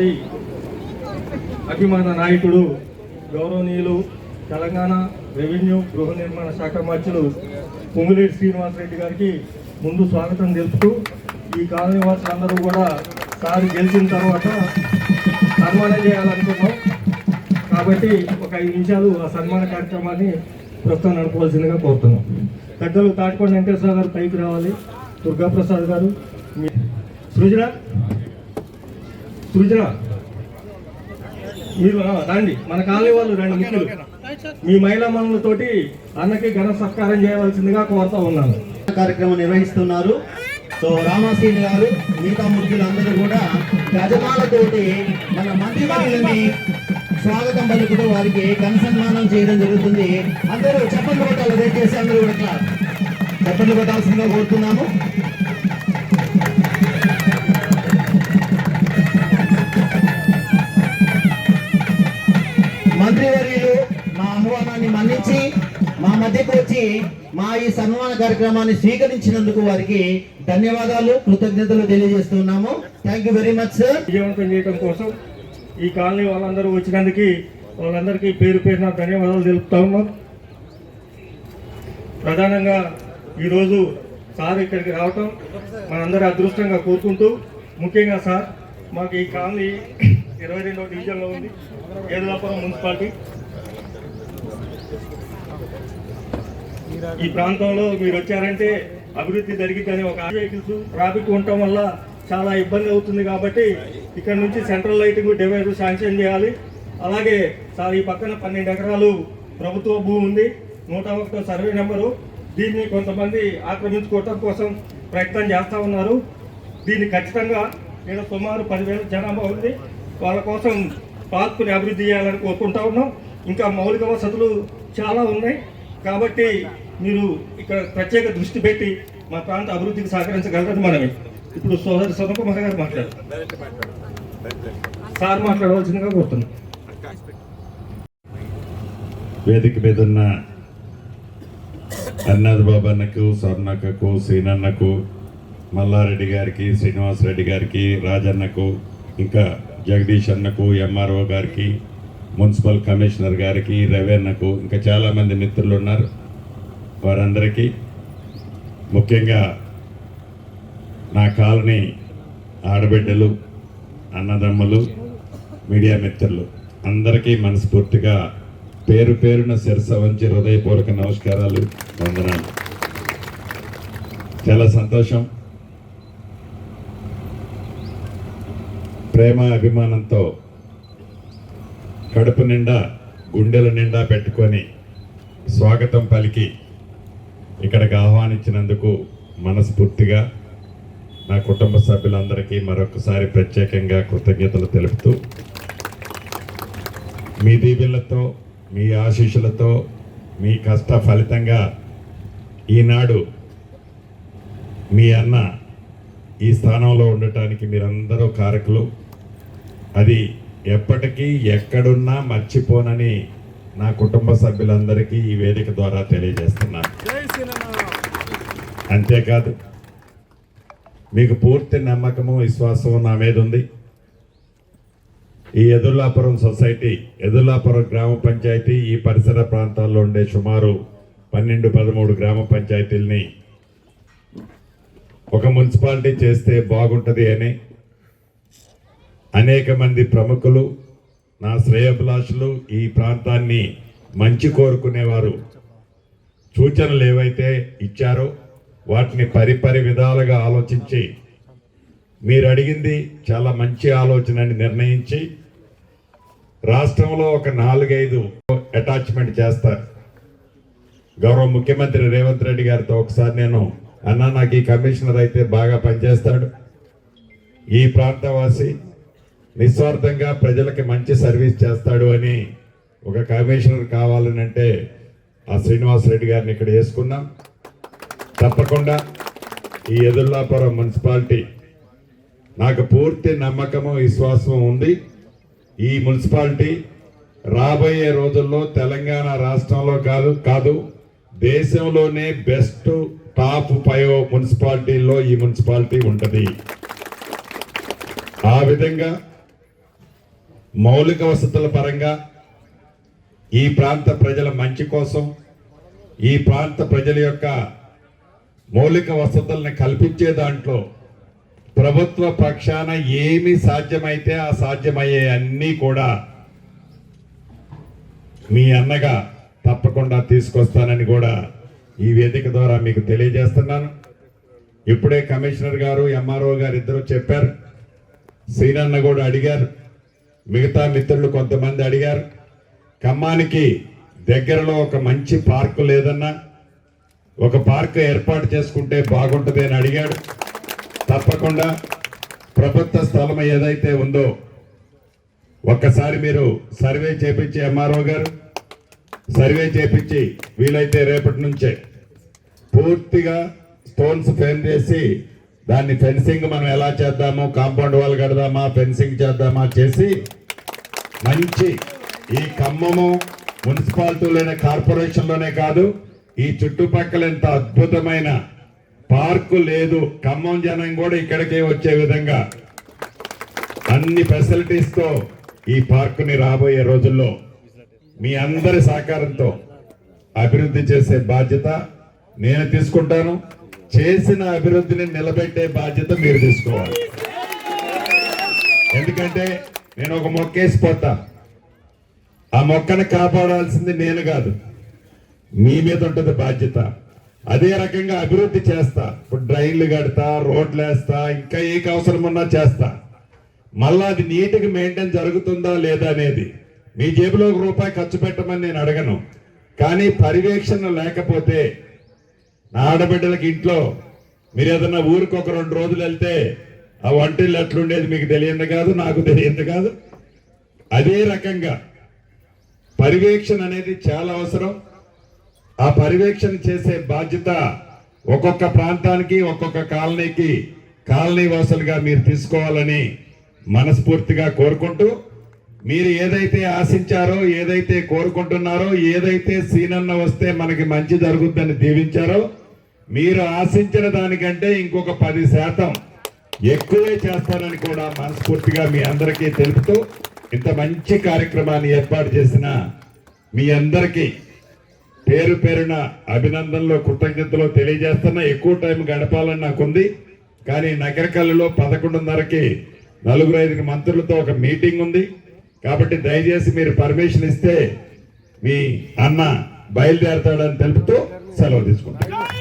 మనందరి అభిమాన నాయకుడు గౌరవనీయులు తెలంగాణ రెవెన్యూ గృహ నిర్మాణ శాఖ మంత్రులు పొంగులేటి శ్రీనివాసరెడ్డి గారికి ముందు స్వాగతం తెలుపుతూ ఈ కాలనీ వాసులందరూ కూడా సారి గెలిచిన తర్వాత సన్మానం చేయాలనుకున్నాం. కాబట్టి ఒక ఐదు నిమిషాలు ఆ సన్మాన కార్యక్రమాన్ని ప్రస్తుతం నడపవలసిందిగా కోరుతున్నాం. పెద్దలు తాటికొండ వెంకటేశ్వర గారు పైకి రావాలి. దుర్గాప్రసాద్ గారు మీ- సృజన సృజన మీరు రండి. మన కాలనీ వాళ్ళు రండి ముఖ్యులు. మీ మహిళా మనులతోటి అన్నకి ఘన సత్కారం చేయవలసిందిగా కోరుతా ఉన్నాను. కార్యక్రమం నిర్వహిస్తున్నారు. సో రామాసీని గారు మిగతా ముఖ్యులందరూ కూడా గజమాలతోటి మన మంత్రి వర్యులని స్వాగతం పలుకుతూ వారికి ఘన సన్మానం చేయడం జరుగుతుంది. అందరూ చెప్పండి కొట్టాలి దయచేసి అందరూ కూడా చెప్పండి కొట్టాల్సిందిగా కోరుతున్నాము. మంత్రివర్యులు మా ఆహ్వానాన్ని మన్నించి మా మధ్యకు వచ్చి మా ఈ సన్మాన కార్యక్రమాన్ని స్వీకరించినందుకు వారికి ధన్యవాదాలు కృతజ్ఞతలు తెలియజేస్తున్నాము. Thank you very much sir విజయవంతం చేయడం కోసం ఈ కాలనీ వాళ్ళందరూ వచ్చినందుకు వాళ్ళందరికీ పేరు పేరున ధన్యవాదాలు తెలుపుతా ఉన్నాం. ప్రధానంగా ఈరోజు సార్ ఇక్కడికి రావటం మనందరి అదృష్టంగా కోరుకుంటూ ముఖ్యంగా సార్ మాకు ఈ కాలనీ ఇరవై రెండవ డివిజన్లో ఉంది. ఏదులాపురం మున్సిపాలిటీ. ఈ ప్రాంతంలో మీరు వచ్చారంటే అభివృద్ధి జరిగిద్దని ఒక వెహికల్స్ ట్రాఫిక్ ఉండటం వల్ల చాలా ఇబ్బంది అవుతుంది కాబట్టి ఇక్కడ నుంచి సెంట్రల్ లైటింగ్ డివైడ్ శాంక్షన్ చేయాలి. అలాగే సార్ ఈ పక్కన పన్నెండు ఎకరాలు ప్రభుత్వ భూమి ఉంది. నూట ఒకటో సర్వే నెంబరు. దీన్ని కొంతమంది ఆక్రమించుకోవటం కోసం ప్రయత్నం చేస్తూ ఉన్నారు. దీన్ని ఖచ్చితంగా నేను సుమారు పదివేల జనాభా ఉంది. వాళ్ళ కోసం పార్కుని అభివృద్ధి చేయాలని కోరుకుంటా ఉన్నాం. ఇంకా మౌలిక వసతులు చాలా ఉన్నాయి. కాబట్టి మీరు ఇక్కడ ప్రత్యేక దృష్టి పెట్టి మా ప్రాంత అభివృద్ధికి సహకరించగలరని మనమే ఇప్పుడు సోదరి సోదకుమార్ గారు మాట్లాడారు. సార్ మాట్లాడవలసిందిగా కోరుతున్నాం. వేదిక మీద ఉన్న అన్నాథ్ బాబన్నకు స్వర్ణక్కకు సీనన్నకు మల్లారెడ్డి గారికి శ్రీనివాసరెడ్డి గారికి రాజన్నకు ఇంకా జగదీష్ అన్నకు ఎంఆర్ఓ గారికి మున్సిపల్ కమిషనర్ గారికి రవీన్నకు ఇంకా చాలామంది మిత్రులు ఉన్నారు వారందరికీ. ముఖ్యంగా నా కాలనీ ఆడబిడ్డలు అన్నదమ్ములు మీడియా మిత్రులు అందరికీ మనస్ఫూర్తిగా పేరు పేరున శిరస వంచి హృదయపూర్వక నమస్కారాలు వందనాలు. చాలా సంతోషం. ప్రేమ అభిమానంతో కడుపు నిండా గుండెల నిండా పెట్టుకొని స్వాగతం పలికి ఇక్కడికి ఆహ్వానించినందుకు మనస్ఫూర్తిగా నా కుటుంబ సభ్యులందరికీ మరొకసారి ప్రత్యేకంగా కృతజ్ఞతలు తెలుపుతూ మీ దీవెనలతో మీ ఆశీస్సులతో మీ కష్ట ఫలితంగా ఈనాడు మీ అన్న ఈ స్థానంలో ఉండటానికి మీరందరూ కారకులు. అది ఎప్పటికీ ఎక్కడున్నా మర్చిపోనని నా కుటుంబ సభ్యులందరికీ ఈ వేదిక ద్వారా తెలియజేస్తున్నాను. అంతేకాదు మీకు పూర్తి నమ్మకము విశ్వాసము నా మీద ఉంది. ఈ ఎదుర్లాపురం సొసైటీ ఎదుర్లాపురం గ్రామ పంచాయతీ ఈ పరిసర ప్రాంతాల్లో ఉండే సుమారు పన్నెండు పదమూడు గ్రామ పంచాయతీల్ని ఒక మున్సిపాలిటీ చేస్తే బాగుంటుంది అని అనేక మంది ప్రముఖులు నా శ్రేయభిలాషులు ఈ ప్రాంతాన్ని మంచి కోరుకునేవారు. సూచనలు ఏవైతే ఇచ్చారో వాటిని పరిపరి విధాలుగా ఆలోచించి మీరు అడిగింది చాలా మంచి ఆలోచన అని నిర్ణయించి రాష్ట్రంలో ఒక నాలుగైదు అటాచ్మెంట్ చేస్తారు. గౌరవ ముఖ్యమంత్రి రేవంత్ రెడ్డి గారితో ఒకసారి నేను అన్నా నాకు ఈ కమిషనర్ అయితే బాగా పనిచేస్తాడు. ఈ ప్రాంతవాసి నిస్వార్థంగా ప్రజలకి మంచి సర్వీస్ చేస్తాడు అని ఒక కమిషనర్ కావాలని అంటే ఆ శ్రీనివాస్ రెడ్డి గారిని ఇక్కడ వేసుకున్నాం. తప్పకుండా ఈ ఎదుర్లాపురం మున్సిపాలిటీ నాకు పూర్తి నమ్మకము విశ్వాసం ఉంది. ఈ మున్సిపాలిటీ రాబోయే రోజుల్లో తెలంగాణ రాష్ట్రంలో కాదు కాదు దేశంలోనే బెస్ట్ టాప్ ఫైవ్ మున్సిపాలిటీల్లో ఈ మున్సిపాలిటీ ఉంటుంది. ఆ విధంగా మౌలిక వసతుల పరంగా ఈ ప్రాంత ప్రజల మంచి కోసం ఈ ప్రాంత ప్రజల యొక్క మౌలిక వసతుల్ని కల్పించే దాంట్లో ప్రభుత్వ పక్షాన ఏమి సాధ్యమైతే ఆ సాధ్యమయ్యే అన్నీ కూడా మీ అన్నగా తప్పకుండా తీసుకొస్తానని కూడా ఈ వేదిక ద్వారా మీకు తెలియజేస్తున్నాను. ఇప్పుడే కమిషనర్ గారు ఎంఆర్ఓ గారు ఇద్దరు చెప్పారు. శ్రీనన్న కూడా అడిగారు. మిగతా మిత్రులు కొంతమంది అడిగారు ఖమ్మానికి దగ్గరలో ఒక మంచి పార్కు లేదన్నా ఒక పార్క్ ఏర్పాటు చేసుకుంటే బాగుంటుంది అని అడిగాడు. తప్పకుండా ప్రభుత్వ స్థలం ఏదైతే ఉందో ఒక్కసారి మీరు సర్వే చేపించి ఎంఆర్ఓ గారు సర్వే చేపించి వీలైతే రేపటి నుంచే పూర్తిగా స్టోన్స్ ఫెన్ చేసి దాన్ని ఫెన్సింగ్ మనం ఎలా చేద్దామో కాంపౌండ్ వాల్ కడదామా ఫెన్సింగ్ చేద్దామా చేసి మంచి ఈ ఖమ్మము మున్సిపాలిటీలోనే కార్పొరేషన్లోనే కాదు ఈ చుట్టుపక్కల ఎంత అద్భుతమైన పార్కు లేదు. ఖమ్మం జనం కూడా ఇక్కడికే వచ్చే విధంగా అన్ని ఫెసిలిటీస్తో ఈ పార్కుని రాబోయే రోజుల్లో మీ అందరి సహకారంతో అభివృద్ధి చేసే బాధ్యత నేను తీసుకుంటాను. చేసిన అభివృద్ధిని నిలబెట్టే బాధ్యత మీరు తీసుకోవాలి. ఎందుకంటే నేను ఒక మొక్క వేసిపోతా ఆ మొక్కను కాపాడాల్సింది నేను కాదు. మీ మీద ఉంటుంది బాధ్యత. అదే రకంగా అభివృద్ధి చేస్తా. ఇప్పుడు డ్రైన్లు కడతా రోడ్లు వేస్తా ఇంకా ఏ అవసరం ఉన్నా చేస్తా. మళ్ళా అది నీటికి మెయింటైన్ జరుగుతుందా లేదా అనేది మీ జేబులో ఒక రూపాయి ఖర్చు పెట్టమని నేను అడగను. కానీ పర్యవేక్షణ లేకపోతే నా ఆడబిడ్డలకి ఇంట్లో మీరు ఏదన్నా ఊరికి ఒక రెండు రోజులు వెళ్తే ఆ వంటిల్లు ఎట్లుండేది మీకు తెలియదు కాదు నాకు తెలియదు కాదు. అదే రకంగా పర్యవేక్షణ అనేది చాలా అవసరం. ఆ పర్యవేక్షణ చేసే బాధ్యత ఒక్కొక్క ప్రాంతానికి ఒక్కొక్క కాలనీకి కాలనీ వాసులుగా మీరు తీసుకోవాలని మనస్ఫూర్తిగా కోరుకుంటూ మీరు ఏదైతే ఆశించారో ఏదైతే కోరుకుంటున్నారో ఏదైతే సీనన్న వస్తే మనకి మంచి జరుగుద్దని దీవించారో మీరు ఆశించిన దానికంటే ఇంకొక పది శాతం ఎక్కువే చేస్తారని కూడా మనస్ఫూర్తిగా మీ అందరికీ తెలుపుతూ ఇంత మంచి కార్యక్రమాన్ని ఏర్పాటు చేసిన మీ అందరికీ పేరు పేరున అభినందనలు కృతజ్ఞతలు తెలియజేస్తున్నా ఎక్కువ టైం గడపాలని నాకుంది. కానీ నగరకల్లులో పదకొండున్నరకి నలుగురు ఐదుగురు మంత్రులతో ఒక మీటింగ్ ఉంది. కాబట్టి దయచేసి మీరు పర్మిషన్ ఇస్తే మీ అన్న బయలుదేరతాడని తెలుపుతూ సెలవు తీసుకుంటాను